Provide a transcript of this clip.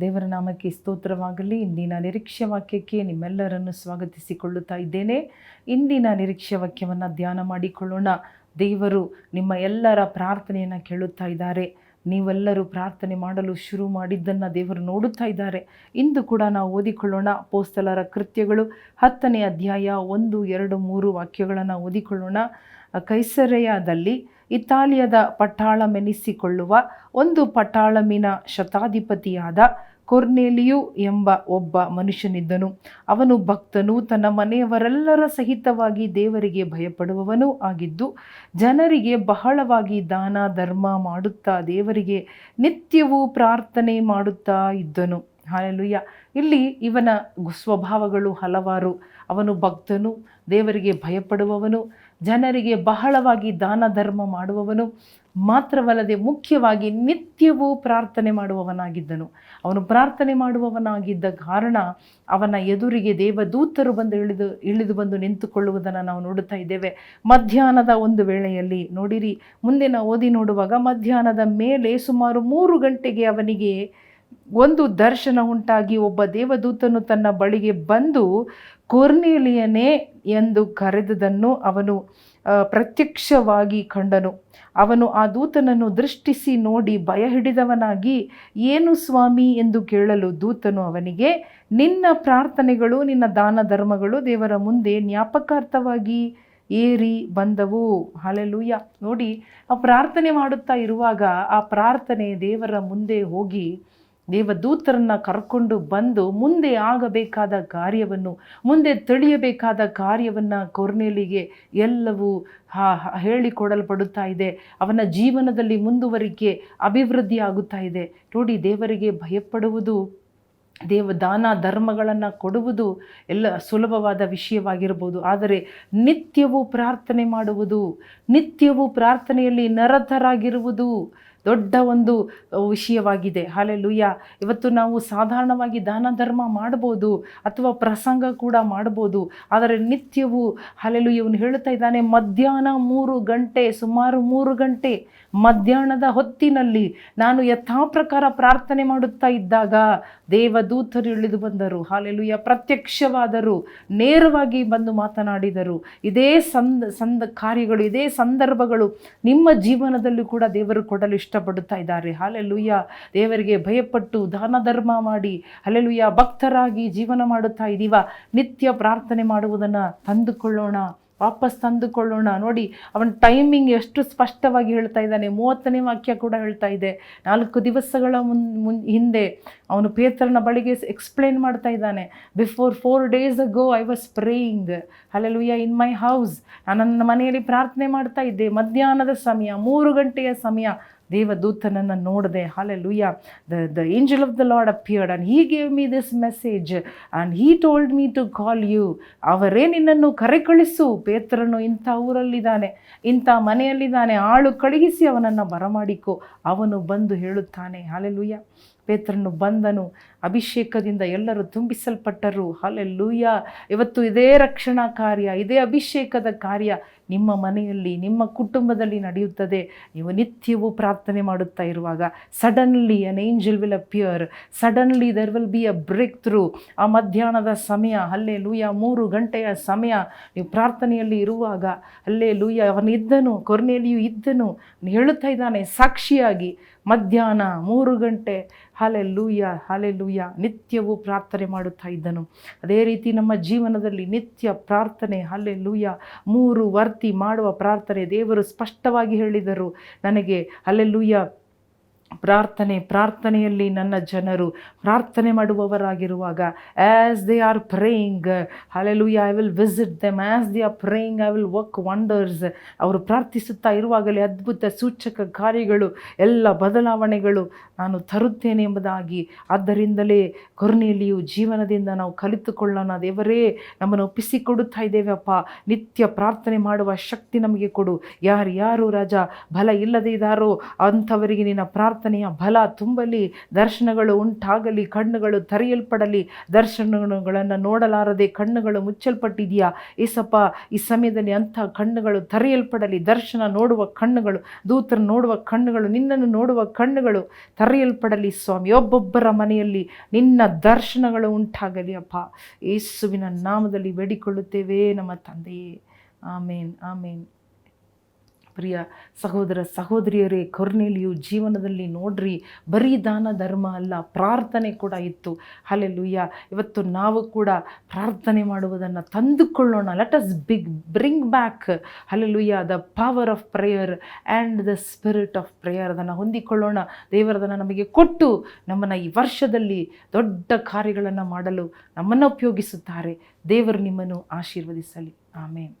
ದೇವರ ನಾಮಕ್ಕೆ ಸ್ತೋತ್ರವಾಗಲಿ. ಇಂದಿನ ನಿರೀಕ್ಷೆ ವಾಕ್ಯಕ್ಕೆ ನಿಮ್ಮೆಲ್ಲರನ್ನು ಸ್ವಾಗತಿಸಿಕೊಳ್ಳುತ್ತಾ ಇದ್ದೇನೆ. ಇಂದಿನ ನಿರೀಕ್ಷೆ ವಾಕ್ಯವನ್ನು ಧ್ಯಾನ ಮಾಡಿಕೊಳ್ಳೋಣ. ದೇವರು ನಿಮ್ಮ ಎಲ್ಲರ ಪ್ರಾರ್ಥನೆಯನ್ನು ಕೇಳುತ್ತಾ ಇದ್ದಾರೆ. ನೀವೆಲ್ಲರೂ ಪ್ರಾರ್ಥನೆ ಮಾಡಲು ಶುರು ಮಾಡಿದ್ದನ್ನು ದೇವರು ನೋಡುತ್ತಾ ಇದ್ದಾರೆ. ಇಂದು ಕೂಡ ನಾವು ಓದಿಕೊಳ್ಳೋಣ ಪೋಸ್ತಲರ ಕೃತ್ಯಗಳು. ಹತ್ತನೇ ಅಧ್ಯಾಯ ಒಂದು, ಎರಡು, ಮೂರು ವಾಕ್ಯಗಳನ್ನು ಓದಿಕೊಳ್ಳೋಣ. ಕೈಸರೆಯದಲ್ಲಿ ಇತಾಲಿಯದ ಪಟ್ಟಾಳಮೆನಿಸಿಕೊಳ್ಳುವ ಒಂದು ಪಟ್ಟಾಳಮಿನ ಶತಾಧಿಪತಿಯಾದ ಕೊರ್ನೇಲಿಯು ಎಂಬ ಒಬ್ಬ ಮನುಷ್ಯನಿದ್ದನು. ಅವನು ಭಕ್ತನು, ತನ್ನ ಮನೆಯವರೆಲ್ಲರ ಸಹಿತವಾಗಿ ದೇವರಿಗೆ ಭಯಪಡುವವನೂ ಆಗಿದ್ದು, ಜನರಿಗೆ ಬಹಳವಾಗಿ ದಾನ, ಧರ್ಮ ಮಾಡುತ್ತಾ ದೇವರಿಗೆ ನಿತ್ಯವೂ ಪ್ರಾರ್ಥನೆ ಮಾಡುತ್ತಾ ಇದ್ದನು. ಹಾಲೆಲುಯ್ಯ. ಇಲ್ಲಿ ಇವನ ಸ್ವಭಾವಗಳು ಹಲವಾರು. ಅವನು ಭಕ್ತನು, ದೇವರಿಗೆ ಭಯಪಡುವವನು ಜನರಿಗೆ ಬಹಳವಾಗಿ ದಾನ ಧರ್ಮ ಮಾಡುವವನು ಮಾತ್ರವಲ್ಲದೆ ಮುಖ್ಯವಾಗಿ ನಿತ್ಯವೂ ಪ್ರಾರ್ಥನೆ ಮಾಡುವವನಾಗಿದ್ದನು. ಅವನು ಪ್ರಾರ್ಥನೆ ಮಾಡುವವನಾಗಿದ್ದ ಕಾರಣ ಅವನ ಎದುರಿಗೆ ದೇವದೂತರು ಬಂದು ಇಳಿದು ಇಳಿದು ಬಂದು ನಿಂತುಕೊಳ್ಳುವುದನ್ನು ನಾವು ನೋಡುತ್ತಾ ಇದ್ದೇವೆ. ಮಧ್ಯಾಹ್ನದ ಒಂದು ವೇಳೆಯಲ್ಲಿ ನೋಡಿರಿ, ಮುಂದೆ ನಾವು ಓದಿ ನೋಡುವಾಗ ಮಧ್ಯಾಹ್ನದ ಮೇಲೆ ಸುಮಾರು ಮೂರು ಗಂಟೆಗೆ ಅವನಿಗೆ ಒಂದು ದರ್ಶನ ಉಂಟಾಗಿ ಒಬ್ಬ ದೇವದೂತನು ತನ್ನ ಬಳಿಗೆ ಬಂದು ಕೊರ್ನೇಲಿಯನೇ ಎಂದು ಕರೆದದನ್ನು ಅವನು ಪ್ರತ್ಯಕ್ಷವಾಗಿ ಕಂಡನು. ಅವನು ಆ ದೂತನನ್ನು ದೃಷ್ಟಿಸಿ ನೋಡಿ ಭಯ ಹಿಡಿದವನಾಗಿ ಏನು ಸ್ವಾಮಿ? ಎಂದು ಕೇಳಲು ದೂತನು ಅವನಿಗೆ, ನಿನ್ನ ಪ್ರಾರ್ಥನೆಗಳು, ನಿನ್ನ ದಾನ ಧರ್ಮಗಳು ದೇವರ ಮುಂದೆ ಜ್ಞಾಪಕಾರ್ಥವಾಗಿ ಏರಿ ಬಂದವು. ಹಾಲೆಲೂಯ. ನೋಡಿ, ಆ ಪ್ರಾರ್ಥನೆ ಮಾಡುತ್ತಾ ಇರುವಾಗ ಆ ಪ್ರಾರ್ಥನೆ ದೇವರ ಮುಂದೆ ಹೋಗಿ ದೇವದೂತರನ್ನು ಕರ್ಕೊಂಡು ಬಂದು ಮುಂದೆ ಆಗಬೇಕಾದ ಕಾರ್ಯವನ್ನು, ಮುಂದೆ ತಿಳಿಯಬೇಕಾದ ಕಾರ್ಯವನ್ನು ಕೊರ್ನೆಲಿಗೆ ಎಲ್ಲವೂ ಹೇಳಿಕೊಡಲ್ಪಡುತ್ತಾ ಇದೆ. ಅವನ ಜೀವನದಲ್ಲಿ ಮುಂದುವರಿಕೆ ಅಭಿವೃದ್ಧಿ ಆಗುತ್ತಾ ಇದೆ. ನೋಡಿ, ದೇವರಿಗೆ ಭಯಪಡುವುದು ದೇವ ದಾನ ಧರ್ಮಗಳನ್ನು ಕೊಡುವುದು ಎಲ್ಲ ಸುಲಭವಾದ ವಿಷಯವಾಗಿರ್ಬೋದು. ಆದರೆ ನಿತ್ಯವೂ ಪ್ರಾರ್ಥನೆ ಮಾಡುವುದು, ನಿತ್ಯವೂ ಪ್ರಾರ್ಥನೆಯಲ್ಲಿ ನರತರಾಗಿರುವುದು ದೊಡ್ಡ ಒಂದು ವಿಷಯವಾಗಿದೆ. ಲುಯ್ಯ ಇವತ್ತು ನಾವು ಸಾಧಾರಣವಾಗಿ ದಾನ ಧರ್ಮ ಮಾಡ್ಬೋದು ಅಥವಾ ಪ್ರಸಂಗ ಕೂಡ ಮಾಡ್ಬೋದು. ಆದರೆ ನಿತ್ಯವೂ ಹಾಲೆಲು ಇವನು ಹೇಳ್ತಾ ಇದ್ದಾನೆ, ಮಧ್ಯಾಹ್ನ ಮೂರು ಗಂಟೆ, ಸುಮಾರು ಮೂರು ಗಂಟೆ ಮಧ್ಯಾಹ್ನದ ಹೊತ್ತಿನಲ್ಲಿ ನಾನು ಯಥಾ ಪ್ರಕಾರ ಪ್ರಾರ್ಥನೆ ಮಾಡುತ್ತಾ ಇದ್ದಾಗ ದೇವದೂತರು ಇಳಿದು ಬಂದರು. ಹಾಲೆಲುಯ್ಯ ಪ್ರತ್ಯಕ್ಷವಾದರು, ನೇರವಾಗಿ ಬಂದು ಮಾತನಾಡಿದರು. ಇದೇ ಸಂದ ಸಂದ ಕಾರ್ಯಗಳು, ಇದೇ ಸಂದರ್ಭಗಳು ನಿಮ್ಮ ಜೀವನದಲ್ಲೂ ಕೂಡ ದೇವರು ಕೊಡಲು ಇಷ್ಟಪಡುತ್ತಾ ಇದ್ದಾರೆ. ಹಾಲೆಲುಯ್ಯ. ದೇವರಿಗೆ ಭಯಪಟ್ಟು ದಾನ ಧರ್ಮ ಮಾಡಿ ಹಲೆಲುಯ್ಯ. ಭಕ್ತರಾಗಿ ಜೀವನ ಮಾಡುತ್ತಾ ಇದ್ದೀವ. ನಿತ್ಯ ಪ್ರಾರ್ಥನೆ ಮಾಡುವುದನ್ನು ತಂದುಕೊಳ್ಳೋಣ. ವಾಪಸ್ ತಂದುಕೊಳ್ಳೋಣ. ನೋಡಿ, ಅವನ ಟೈಮಿಂಗ್ ಎಷ್ಟು ಸ್ಪಷ್ಟವಾಗಿ ಹೇಳ್ತಾ ಇದ್ದಾನೆ. ಮೂವತ್ತನೇ ವಾಕ್ಯ ಕೂಡ ಹೇಳ್ತಾ ಇದೆ. ನಾಲ್ಕು ದಿವಸಗಳ ಮುನ್ ಮುನ್, ಹಿಂದೆ ಅವನು ಪೇತ್ರನ ಬಳಿಗೆ ಎಕ್ಸ್ಪ್ಲೇನ್ ಮಾಡ್ತಾ ಇದ್ದಾನೆ. Before four days go I was praying ಯ ಇನ್ ಮೈ ಹೌಸ್ ನಾನು ನನ್ನ ಮನೆಯಲ್ಲಿ ಪ್ರಾರ್ಥನೆ ಮಾಡ್ತಾ ಇದ್ದೆ. ಮಧ್ಯಾಹ್ನದ ಸಮಯ, ಮೂರು ಗಂಟೆಯ ಸಮಯ. ದೇವದೂತನನ್ನು ನೋಡಿದೆ hallelujah the the angel of the Lord appeared and he gave me this message and he told me to call you ಅವರೇ ನಿನ್ನನ್ನು ಕರೆ ಕಳಿಸು ಪೇತ್ರನು ಇಂಥ ಊರಲ್ಲಿದ್ದಾನೆ, ಇಂಥ ಮನೆಯಲ್ಲಿದ್ದಾನೆ. ಆಳು ಕಳುಹಿಸಿ ಅವನನ್ನು ಬರಮಾಡಿಕೊ. ಅವನು ಬಂದು ಹೇಳುತ್ತಾನೆ ಹಾಲೆ ಲೂಯ್ಯ ಪೇತ್ರನು ಬಂದನು. ಅಭಿಷೇಕದಿಂದ ಎಲ್ಲರೂ ತುಂಬಿಸಲ್ಪಟ್ಟರು. ಲೂಯ್ಯ ಇವತ್ತು ಇದೇ ರಕ್ಷಣಾ ಕಾರ್ಯ, ಇದೇ ಅಭಿಷೇಕದ ಕಾರ್ಯ ನಿಮ್ಮ ಮನೆಯಲ್ಲಿ, ನಿಮ್ಮ ಕುಟುಂಬದಲ್ಲಿ ನಡೆಯುತ್ತದೆ. ನೀವು ನಿತ್ಯವೂ ಪ್ರಾರ್ಥನೆ ಮಾಡುತ್ತಾ ಇರುವಾಗ suddenly an angel will appear suddenly there will be a break through ಆ ಮಧ್ಯಾಹ್ನದ ಸಮಯ ಅಲ್ಲೇ ಲೂಯ ಮೂರು ಗಂಟೆಯ ಸಮಯ ನೀವು ಪ್ರಾರ್ಥನೆಯಲ್ಲಿ ಇರುವಾಗ ಅಲ್ಲೇ ಲೂಯ ಅವನಿದ್ದನು ಕೊರ್ನೆಲಿಯು ಇದ್ದನು. ಹೇಳುತ್ತಾ ಇದ್ದಾನೆ, ಸಾಕ್ಷಿಯಾಗಿ, ಮಧ್ಯಾಹ್ನ ಮೂರು ಗಂಟೆ ಹಾಲೆ ಲೂಯ್ಯ ಹಾಲೆ ಲೂಯ್ಯ ನಿತ್ಯವೂ ಪ್ರಾರ್ಥನೆ ಮಾಡುತ್ತಾ ಇದ್ದನು. ಅದೇ ರೀತಿ ನಮ್ಮ ಜೀವನದಲ್ಲಿ ನಿತ್ಯ ಪ್ರಾರ್ಥನೆ ಹಾಲೆ ಲೂಯ್ಯ ಮೂರು ವರ್ತಿ ಮಾಡುವ ಪ್ರಾರ್ಥನೆ ದೇವರು ಸ್ಪಷ್ಟವಾಗಿ ಹೇಳಿದರು. ನನಗೆ ಅಲ್ಲೆ ಲೂಯ್ಯ ಪ್ರಾರ್ಥನೆ, ಪ್ರಾರ್ಥನೆಯಲ್ಲಿ ನನ್ನ ಜನರು ಪ್ರಾರ್ಥನೆ ಮಾಡುವವರಾಗಿರುವಾಗ as they are praying hallelujah I will visit them as they are praying I will work wonders ಅವರು ಪ್ರಾರ್ಥಿಸುತ್ತಾ ಇರುವಾಗಲೇ ಅದ್ಭುತ ಸೂಚಕ ಕಾರ್ಯಗಳು, ಎಲ್ಲ ಬದಲಾವಣೆಗಳು ನಾನು ತರುತ್ತೇನೆ ಎಂಬುದಾಗಿ, ಆದ್ದರಿಂದಲೇ ಕೊರ್ನೆಯಲ್ಲಿಯೂ ಜೀವನದಿಂದ ನಾವು ಕಲಿತುಕೊಳ್ಳೋಣ. ದೇವರೇ, ನಮ್ಮನ್ನು ಒಪ್ಪಿಸಿಕೊಡುತ್ತಾ ಇದ್ದೇವೆ ಅಪ್ಪ ನಿತ್ಯ ಪ್ರಾರ್ಥನೆ ಮಾಡುವ ಶಕ್ತಿ ನಮಗೆ ಕೊಡು. ಯಾರು ಯಾರು ರಾಜ, ಬಲ ಇಲ್ಲದೇ ಇದ್ದಾರೋ ಅಂಥವರಿಗೆ ನಿನ್ನ ಪ್ರಾರ್ಥನೆ ಪ್ರಾರ್ಥನೆಯ ಬಲ ತುಂಬಲಿ, ದರ್ಶನಗಳು ಉಂಟಾಗಲಿ, ಕಣ್ಣುಗಳು ತರೆಯಲ್ಪಡಲಿ. ದರ್ಶನಗಳನ್ನು ನೋಡಲಾರದೆ ಕಣ್ಣುಗಳು ಮುಚ್ಚಲ್ಪಟ್ಟಿದೆಯಾ? ಏಸಪ್ಪ, ಈ ಸಮಯದಲ್ಲಿ ಅಂಥ ಕಣ್ಣುಗಳು ತರೆಯಲ್ಪಡಲಿ. ದರ್ಶನ ನೋಡುವ ಕಣ್ಣುಗಳು, ದೂತರ ನೋಡುವ ಕಣ್ಣುಗಳು, ನಿನ್ನನ್ನು ನೋಡುವ ಕಣ್ಣುಗಳು ತರೆಯಲ್ಪಡಲಿ ಸ್ವಾಮಿ. ಒಬ್ಬೊಬ್ಬರ ಮನೆಯಲ್ಲಿ ನಿನ್ನ ದರ್ಶನಗಳು ಉಂಟಾಗಲಿ ಅಪ್ಪ. ಯೇಸುವಿನ ನಾಮದಲ್ಲಿ ಬೇಡಿಕೊಳ್ಳುತ್ತೇವೆ ನಮ್ಮ ತಂದೆಯೇ. ಆಮೇನ್ ಆಮೇನ್. ಪ್ರಿಯ ಸಹೋದರ ಸಹೋದರಿಯರೇ, ಕೊರ್ನೆಲಿಯು ಜೀವನದಲ್ಲಿ ನೋಡ್ರಿ, ಬರೀ ದಾನ, ಧರ್ಮ ಅಲ್ಲ, ಪ್ರಾರ್ಥನೆ ಕೂಡ ಇತ್ತು. ಹಲೆಲುಯ್ಯ ಇವತ್ತು ನಾವು ಕೂಡ ಪ್ರಾರ್ಥನೆ ಮಾಡುವುದನ್ನು ತಂದುಕೊಳ್ಳೋಣ. Let us big bring back hallelujah the power of prayer and the spirit of prayer ಅದನ್ನು ಹೊಂದಿಕೊಳ್ಳೋಣ. ದೇವರದನ್ನು ನಮಗೆ ಕೊಟ್ಟು ನಮ್ಮನ್ನು ಈ ವರ್ಷದಲ್ಲಿ ದೊಡ್ಡ ಕಾರ್ಯಗಳನ್ನು ಮಾಡಲು ನಮ್ಮನ್ನು ಉಪಯೋಗಿಸುತ್ತಾರೆ. ದೇವರು ನಿಮ್ಮನ್ನು ಆಶೀರ್ವದಿಸಲಿ. ಆಮೇನ್.